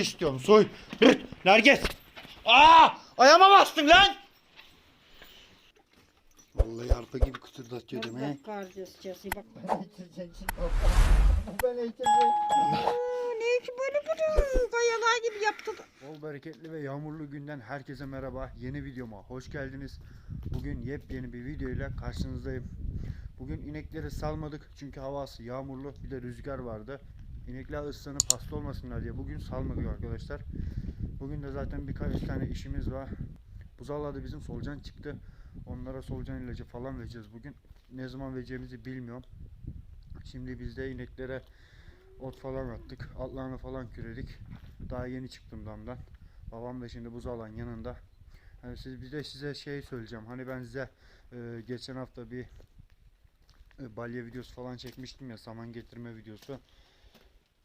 istiyorum soy. Hıt, Nergis. Aa! Ayağıma bastın lan. Vallahi arpa gibi kıtırdatıyor değil mi? Bak. Ben içeceğim. Ne ki böyle bunu kayalar gibi yaptı. Bol bereketli ve yağmurlu günden herkese merhaba. Yeni videoma hoş geldiniz. Bugün yepyeni bir video ile karşınızdayım. Bugün inekleri salmadık çünkü havası yağmurlu bir de rüzgar vardı. İnekler ıslanıp hasta olmasınlar diye bugün salmadık arkadaşlar. Bugün de zaten birkaç tane işimiz var. Buzağlarda bizim solucan çıktı. Onlara solucan ilacı falan vereceğiz bugün. Ne zaman vereceğimizi bilmiyorum. Şimdi biz de ineklere ot falan attık. Altlarını falan küredik. Daha yeni çıktım damdan. Babam da şimdi buzağlan yanında. Hani siz bir de size şey söyleyeceğim. Hani ben size e, geçen hafta bir e, balya videosu falan çekmiştim ya saman getirme videosu.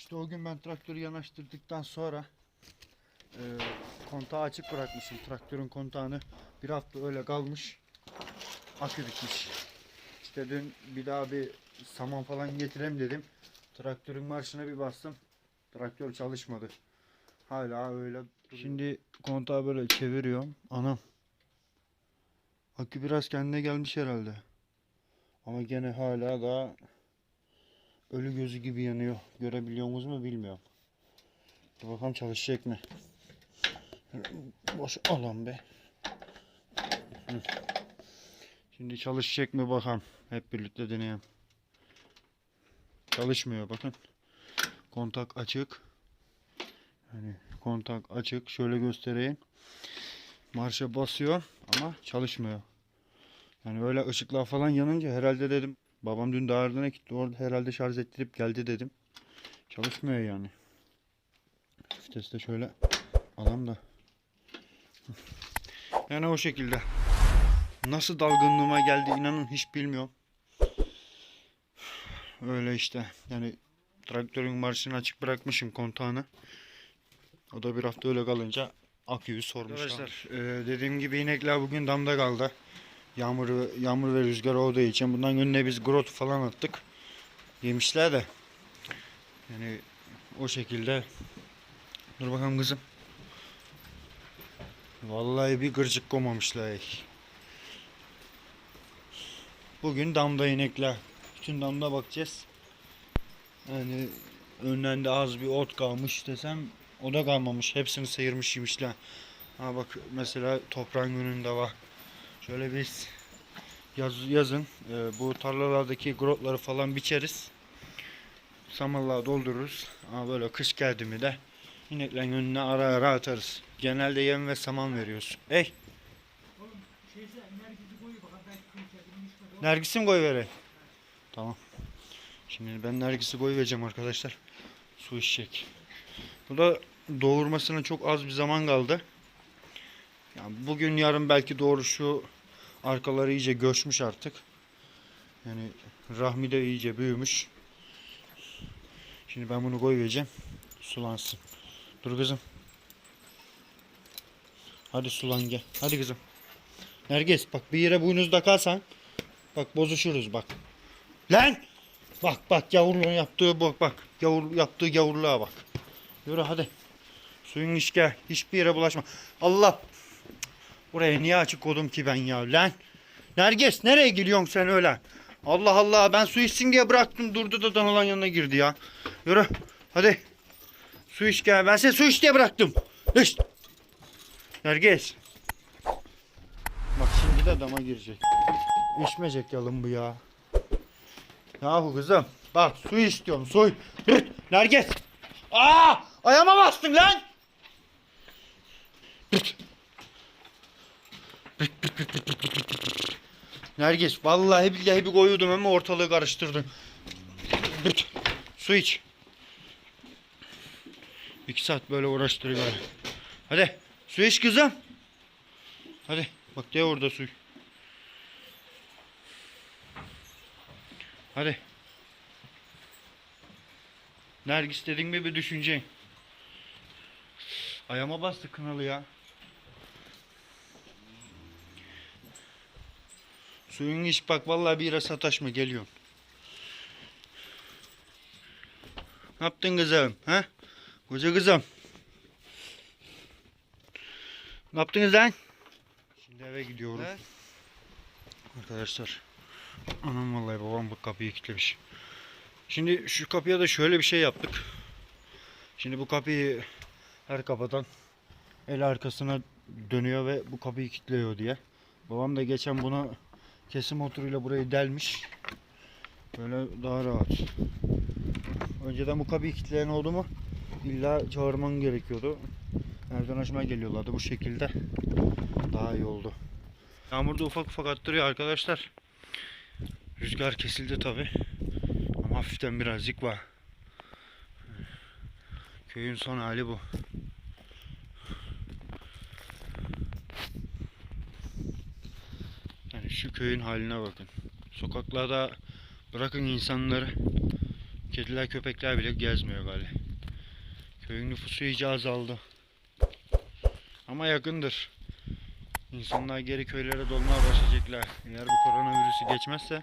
İşte o gün ben traktörü yanaştırdıktan sonra e, kontağı açık bırakmışım. Traktörün kontağını bir hafta öyle kalmış. Akü bitmiş. İşte dün bir daha bir saman falan getireyim dedim. Traktörün marşına bir bastım. Traktör çalışmadı. Hala öyle. duruyor. Şimdi kontağı böyle çeviriyorum. Anam. Akü biraz kendine gelmiş herhalde. Ama gene hala da ölü gözü gibi yanıyor. Görebiliyor musunuz mu bilmiyorum. Dur bakalım çalışacak mı? Boş alan be. Şimdi çalışacak mı bakalım. Hep birlikte deneyelim. Çalışmıyor bakın. Kontak açık. Yani kontak açık. Şöyle göstereyim. Marşa basıyor ama çalışmıyor. Yani öyle ışıklar falan yanınca herhalde dedim. Babam dün dağırdına gitti. Orada herhalde şarj ettirip geldi dedim. Çalışmıyor yani. Viteste şöyle adam da. Yani o şekilde. Nasıl dalgınlığıma geldi inanın hiç bilmiyorum. Öyle işte. Yani traktörün marşını açık bırakmışım kontağını. O da bir hafta öyle kalınca aküyü sormuş. Arkadaşlar e, dediğim gibi inekler bugün damda kaldı. Yağmur, yağmur ve rüzgar olduğu için bundan önüne biz grot falan attık. Yemişler de. Yani o şekilde. Dur bakalım kızım. Vallahi bir gırcık komamışlar. Bugün damda inekler. Bütün damda bakacağız. Yani önlerinde az bir ot kalmış desem o da kalmamış. Hepsini sıyırmış yemişler. Ha bak mesela toprağın önünde var. Şöyle biz yaz, yazın e, bu tarlalardaki grotları falan biçeriz. Samanlığa doldururuz. Ama böyle kış geldi mi de ineklerin önüne ara ara atarız. Genelde yem ve saman veriyoruz. Ey! Nergis'i mi koy vere? Tamam. Şimdi ben Nergis'i koy vereceğim arkadaşlar. Su içecek. Bu da doğurmasına çok az bir zaman kaldı. Yani bugün yarın belki doğru şu arkaları iyice göçmüş artık. Yani rahmi de iyice büyümüş. Şimdi ben bunu koy vereceğim. Sulansın. Dur kızım. Hadi sulan gel. Hadi kızım. Nergis bak bir yere boynuz takarsan bak bozuşuruz bak. Lan! Bak bak yavruluğun yaptığı bak bak. Yavur, yaptığı yavurluğa bak. Yürü hadi. Suyun iç gel. Hiçbir yere bulaşma. Allah. Buraya niye açık oldum ki ben ya lan? Nergis nereye geliyorsun sen öyle? Allah Allah ben su içsin diye bıraktım durdu da danalan yanına girdi ya. Yürü hadi. Su iç gel. Ben seni su iç diye bıraktım. İç. Nergis. Bak şimdi de dama girecek. İçmeyecek yalın bu ya. Yahu kızım. Bak su istiyorum su. Nergis. Aa! Ayağıma bastın lan. Nergis vallahi billahi bir koyuyordum ama ortalığı karıştırdın. Su iç. İki saat böyle uğraştırıyor. Hadi su iç kızım. Hadi bak de orada su. Hadi. Nergis dediğin gibi bir düşüneceksin. Ayağıma bastı kınalı ya. Suyun iç bak vallahi bir yere sataşma geliyorum. Ne yaptın kızım? Ha? Koca kızım. Ne yaptınız lan? Şimdi eve gidiyorum. Arkadaşlar. Anam vallahi babam bu kapıyı kilitlemiş. Şimdi şu kapıya da şöyle bir şey yaptık. Şimdi bu kapıyı her kapıdan el arkasına dönüyor ve bu kapıyı kilitliyor diye. Babam da geçen bunu kesim motoruyla burayı delmiş. Böyle daha rahat. Önceden bu kapıyı kilitleyen oldu mu illa çağırman gerekiyordu. Evden açmaya geliyorlardı bu şekilde. Daha iyi oldu. Yağmur da ufak ufak attırıyor arkadaşlar. Rüzgar kesildi tabi. Ama hafiften birazcık var. Köyün son hali bu. Yani şu köyün haline bakın. Sokaklarda bırakın insanları. Kediler köpekler bile gezmiyor galiba. Köyün nüfusu iyice azaldı. Ama yakındır. İnsanlar geri köylere dolmaya başlayacaklar. Eğer bu koronavirüsü geçmezse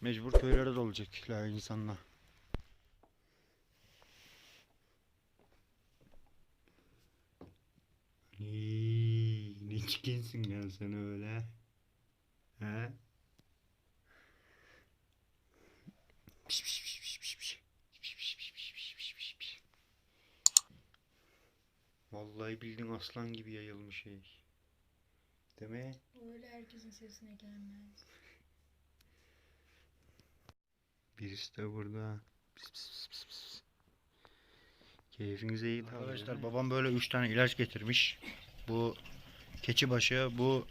mecbur köylere dolacaklar insanlar. Iiii, ne çikinsin ya sen öyle. He? Vallahi bildiğin aslan gibi yayılmış şey. Değil mi? Öyle herkesin sesine gelmez. Birisi de burada. Pis, pis, pis, pis, pis. Keyfinize iyi Arkadaşlar babam böyle 3 tane ilaç getirmiş. Bu keçi başı, bu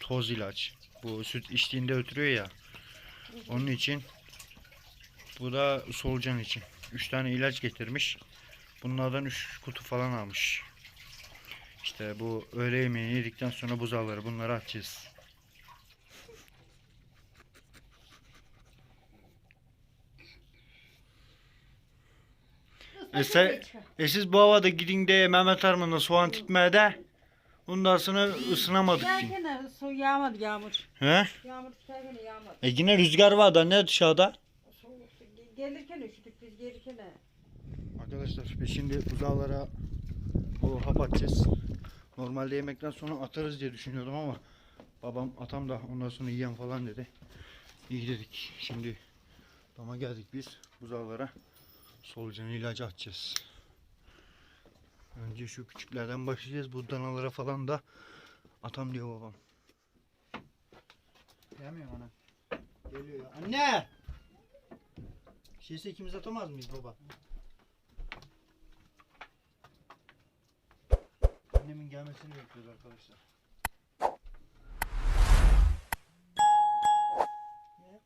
toz ilaç. Bu süt içtiğinde ötürüyor ya. Onun için bu da solucan için. 3 tane ilaç getirmiş. Bunlardan 3 kutu falan almış. İşte bu öğle yemeğini yedikten sonra buzağları bunları atacağız. E sen, e siz bu havada gidin de Mehmet Arman'la soğan tikmeye de ondan sonra ısınamadık diye. Giderken su yağmadı yağmur. He? Yağmur tutarken yağmadı. E yine rüzgar var da ne dışarıda? Soğuk. Gelirken üşüdük biz gelirken. Arkadaşlar biz şimdi buzağlara o hap atacağız. Normalde yemekten sonra atarız diye düşünüyordum ama babam atam da ondan sonra yiyen falan dedi. İyi dedik. Şimdi dama geldik biz buzağlara solucan ilacı atacağız. Önce şu küçüklerden başlayacağız. Bu danalara falan da atam diyor babam. Gelmiyor ana. Geliyor. Anne! Şeyse ikimiz atamaz mıyız baba? Annemin gelmesini bekliyoruz arkadaşlar. Gel.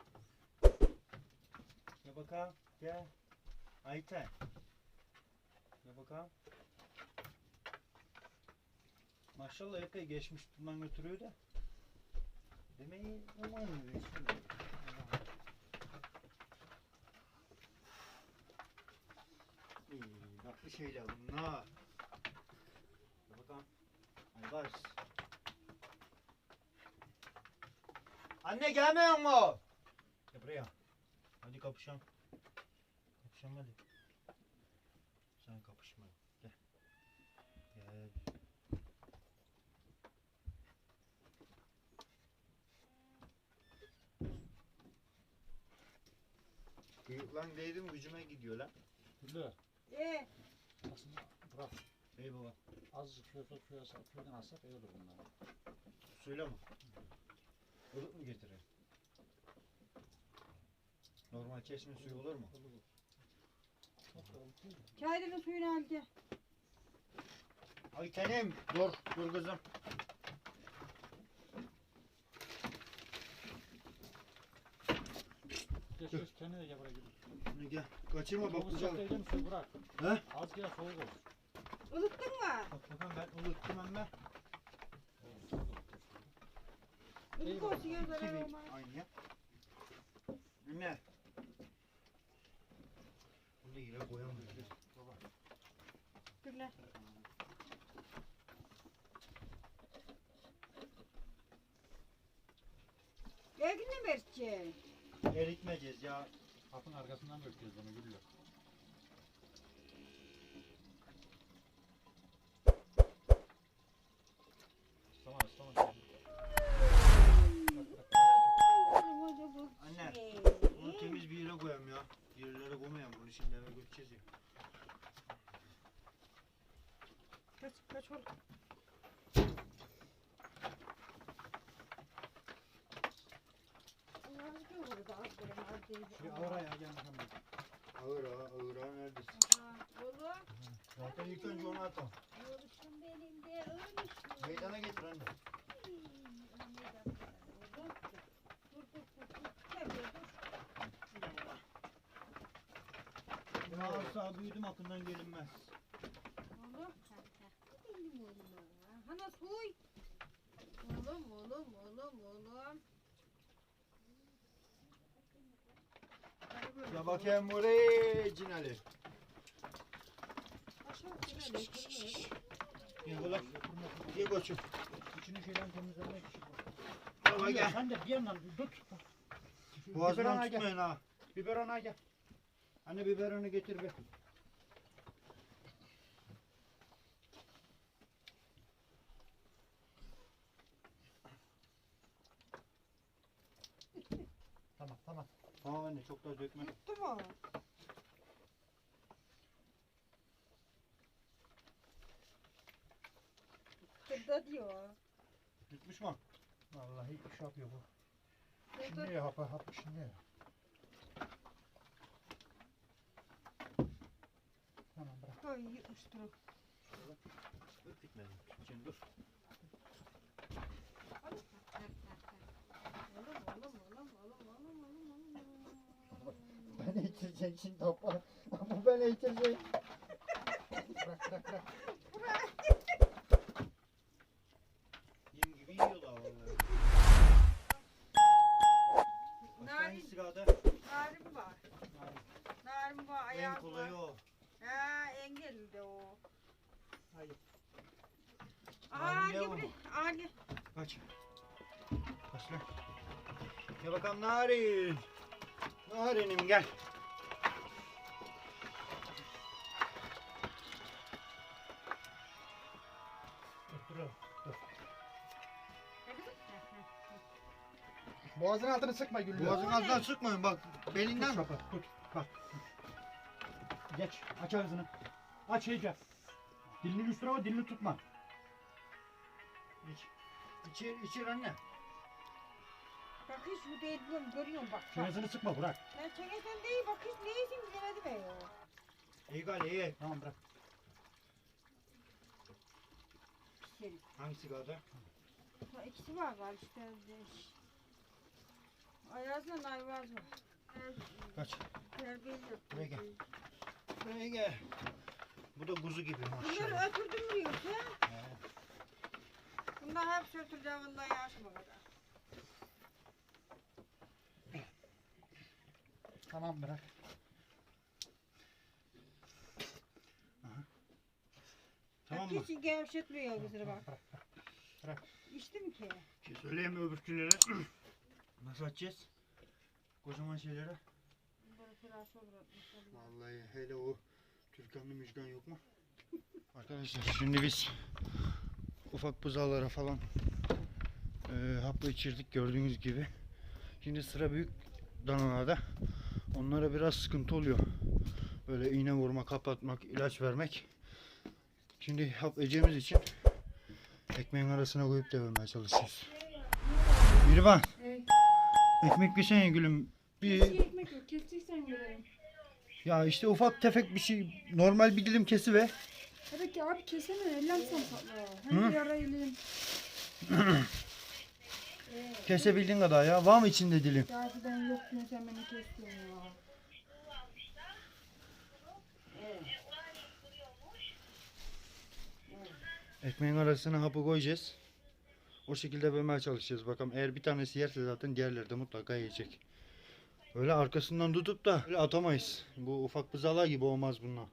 Gel bakalım. Gel. Ayten. Gel bakalım. Maşallah epey geçmiş bundan götürüyor da. Demeyi aman işte. İyi, tatlı şeyler bunlar. Bakalım. Baş. Anne gelmiyor mu? Gel buraya. Hadi kapışalım. Kapışalım hadi. Sen kapışma. Gel. Gel. Lan değdim gücüme gidiyor lan. Güllü Ee, aslında bırak Ey baba. azıcık şöyle şöyle köyden alsak iyi olur bunlar. Suyla mı? Ilık mı getirir? Normal çeşme suyu olur mu? çaydanın suyunu al gel. Ay tanem dur dur kızım. Geç kendine gel buraya gidin. Gel kaçırma bak güzel. değil mi suyu bırak. He? Az gene soğuk olsun. Ilıttın mı? Bak bakalım ben ılıttım emme. Ilık olsun ya zarar olmaz. Aynı ya. Anne. Bunu da yine koyamıyoruz. Baba. Lan. Ergin ne vereceksin? Eritmeyeceğiz ya. Kapın arkasından dökeceğiz onu Güllü. Kaç kaç oğlum. Allah'ım ne Şuraya ağır ayağa gel bakalım. Ağır ağa, ağır ağa neredesin? Oğlum. Zaten ilk önce onu atalım. Oğlum benim de ölmüşüm. Meydana getir anne. Ya sağ büyüdüm akından gelinmez. Oğlum. Benim oğlum. Hana soy. Oğlum oğlum oğlum oğlum. Hadi böyle. Ya bakayım buraya Cinali. Ulan. Gel koçum. İçini şeyden temizlemek için. Baba gel. Sen de bir yandan tut. Boğazından tutmayın ha. Biberona gel. Anne biberonu getir be. Tamam tamam. Tamam anne çok da dökme. Yuttu mu? Kırda diyor. Yutmuş mu? Vallahi iş yapıyor bu. Şimdi ya hapı hapı şimdi ya. Tamam bırak. Ay yutmuştur. o. Dur gitme. Şimdi dur. Oğlum oğlum oğlum oğlum oğlum oğlum oğlum. Şimdi topa. Ama ben içireceğim. bırak bırak bırak. Yem gibi yiyorlar vallahi. Başka Narin, hangisi kaldı? narin var. Narin var, En ayak kolayı var. o. Ha, engelli de o. Hayır. Aa, Narin gel yok buraya. Aa, gel. Kaç. Kaç lan. Gel bakalım Narin. Narin'im gel. Boğazın altını sıkma Güllü. Boğazın altından sıkmayın bak. Belinden Tut çapı tut. Bak. Geç. Aç ağzını. Aç iyice. Dilini üstüne ama dilini tutma. İç. İçir, içir anne. Bak hiç bu değil diyorum, görüyorum bak. bak. Çenesini sıkma bırak. Ben çekesen değil, bak hiç neysin bilemedim ben ya. İyi gal iyi. Tamam bırak. Herif. Hangisi kaldı? Ha, ikisi var var işte. Ayazla ayvaz var. Kaç. Buraya gel. Buraya gel. Bu da kuzu gibi maşallah. Bunları öpürdüm mü yoksa? Bunlar hep sötüreceğim bundan yaşıma kadar. Tamam bırak. Tamam Bak mı? Hiç gevşetmiyor kızını bak. Bırak bırak. İçtim ki. Şey söyleyeyim mi öbürkülere? Nasıl açacağız? Kocaman şeylere. Bunları olur. Vallahi hele o Türkanlı müjgan yok mu? Arkadaşlar şimdi biz ufak buzağlara falan e, hapla içirdik gördüğünüz gibi. Şimdi sıra büyük danalarda. Onlara biraz sıkıntı oluyor. Böyle iğne vurma, kapatmak, ilaç vermek. Şimdi hap için ekmeğin arasına koyup devirmeye çalışacağız. Mirvan. Ekmek bir sene gülüm. Bir Kesecek ekmek yok. Keseceksen görelim. Ya işte ufak tefek bir şey normal bir dilim kesiver. Tabii ki abi kesene. Ellen sen patla. Hem Hı? bir ara. Kesebildiğin kadar ya. Var mı içinde dilim? Gerçekten yok diyorsun sen beni kestiyorsun ya. Ekmeğin arasına hapı koyacağız. O şekilde bölmeye çalışacağız. Bakalım eğer bir tanesi yerse zaten diğerleri de mutlaka yiyecek. Öyle arkasından tutup da öyle atamayız. Bu ufak bızalar gibi olmaz bunlar.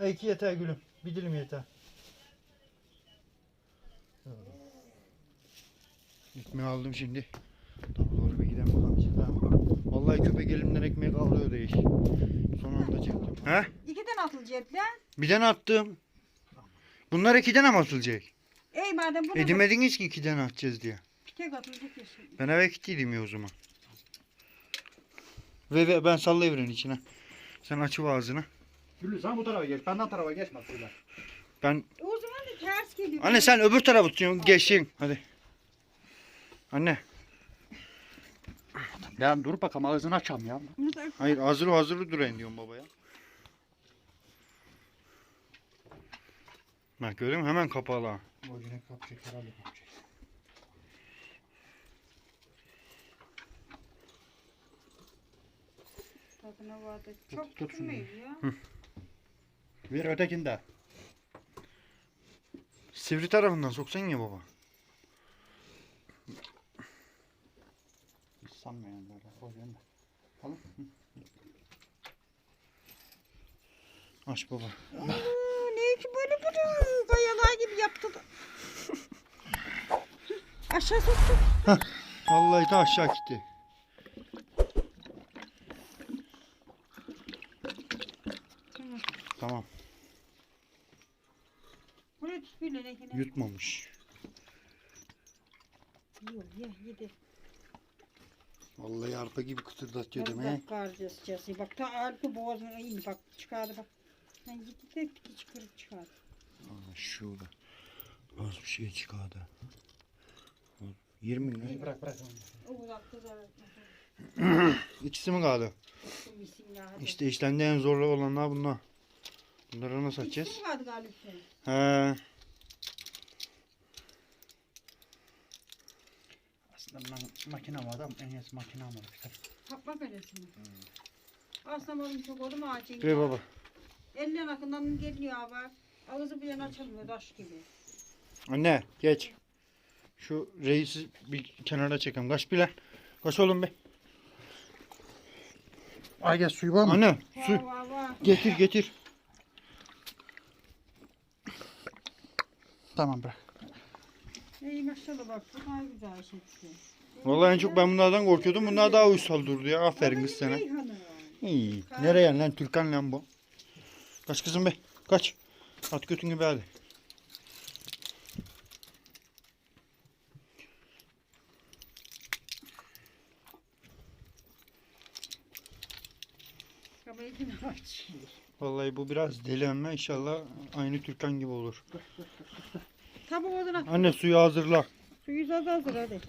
E, iki yeter gülüm. Bir dilim yeter. Ekmeği aldım şimdi. Tam doğru bir gidelim bakalım. Ha. Vallahi köpek elimden ekmeği kavruyor değil. Son anda çektim. He? İkiden atılacak lan. Bir tane attım. Bunlar iki tane mi atılacak? Ey madem bunu E demediniz ki iki tane atacağız diye. tek atılacak ya şimdi. Ben eve gittiydim ya o zaman. Ve, ve ben sallayıverin içine. Sen açıv ağzını. Güllü sen bu tarafa geç. Benden tarafa geçme suyla. Ben O zaman da ters geliyor. Anne sen öbür tarafa tutuyorsun. Geçin. Hadi. Anne. Ben dur bakalım ağzını açam ya. Hayır hazır hazır durayım diyorum babaya. Bak musun? Hemen kapalı. O yine kapacak herhalde kapacak. tadına vardı. Çok tut tutmayın ya. Ver ötekini de. Sivri tarafından soksan ya baba. Hiç sanmıyorum böyle. O yönde. Tamam. Aç baba. Ki böyle bunu kayalar gibi yaptı. Aşağı soktu. Vallahi de aşağı gitti. Tamam. Tamam. Yutmamış. Yok ye yedi. Vallahi arpa gibi kıtırdatıyor demek. bak kardeşçesi. Bak ta arka boğazına indi bak çıkardı bak. Ben gitti de piti çıkarıp çıkardı. Aa, şurada. Az bir şey çıkardı. 20 lira. Bırak bırak. O uzakta zarar. İkisi mi kaldı? İşte işlemde en zorlu olanlar bunlar. Bunları nasıl açacağız? İkisi mi vardı galiba? He. Aslında ben makine var da en iyisi makine var. Kapma kalesini. Aslında oğlum çok oldu mu ağacın? Ver baba. Elden akından geliyor abi. Ağzı yana açılmıyor taş gibi. Anne geç. Şu reisi bir kenara çekelim. Kaç bilen. Kaç oğlum be. Ay gel suyu var mı? Anne su Var var var. getir getir. Tamam bırak. İyi maşallah bak bu daha güzel şey çıkıyor. Vallahi en çok ben bunlardan korkuyordum. Bunlar daha uysal durdu ya. Aferin Ama kız sana. İyi. Nereye lan Türkan lan bu? Kaç kızım be. Kaç. At götün gibi hadi. Vallahi bu biraz deli ama inşallah aynı Türkan gibi olur. Tabi odana. Anne suyu hazırla. Suyu zaten hazır hadi.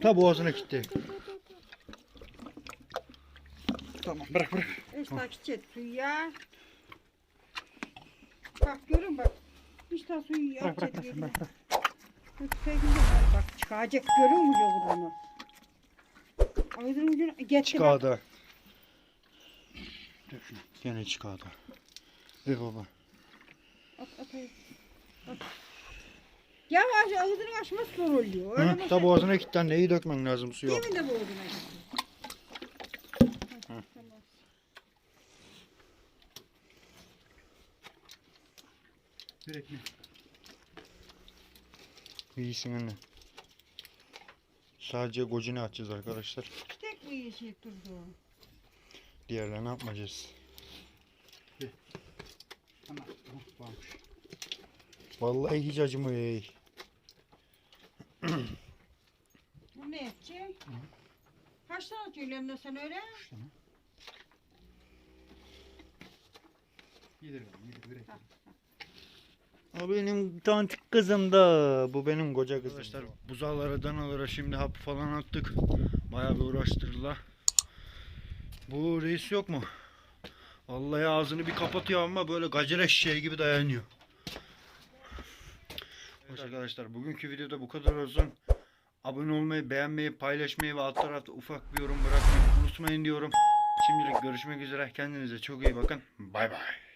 Ta boğazına gitti. Tamam bırak bırak. Beş takip et suyu ya. Bak görün bak. Hiç daha suyu Bırak bırak et bırak. yerine. bırak, bırak. Bak sevgili var, bak çıkacak görüyor musun bunu? Ağzının ucuna getir bak. Çıkardı. Dök şunu. Gene çıkardı. Ver baba. At at at. Yavaş ağzını açması zor oluyor. Öyle Hı, mi? ta boğazına. İyi dökmen lazım suyu. Mi de bu ağzına gitti? Tamam. Bir ekmek. İyisin anne. Sadece gocunu açacağız arkadaşlar. Tek iyi şey durdu. Diğerlerini yapmayacağız. Varmış. Vallahi hiç acımıyor. ey. Bu ne yapacak? Kaç tane atıyorsun eline sen öyle? Yedir beni yedir bir ekmek. O benim tantik kızım da. Bu benim koca kızım. Arkadaşlar buzağlara danalara şimdi hap falan attık. Bayağı bir uğraştırdılar. Bu reis yok mu? Vallahi ağzını bir kapatıyor ama böyle gacere şişeği gibi dayanıyor. Evet arkadaşlar bugünkü videoda bu kadar olsun. Abone olmayı, beğenmeyi, paylaşmayı ve alt tarafta ufak bir yorum bırakmayı unutmayın diyorum. Şimdilik görüşmek üzere. Kendinize çok iyi bakın. Bay bay.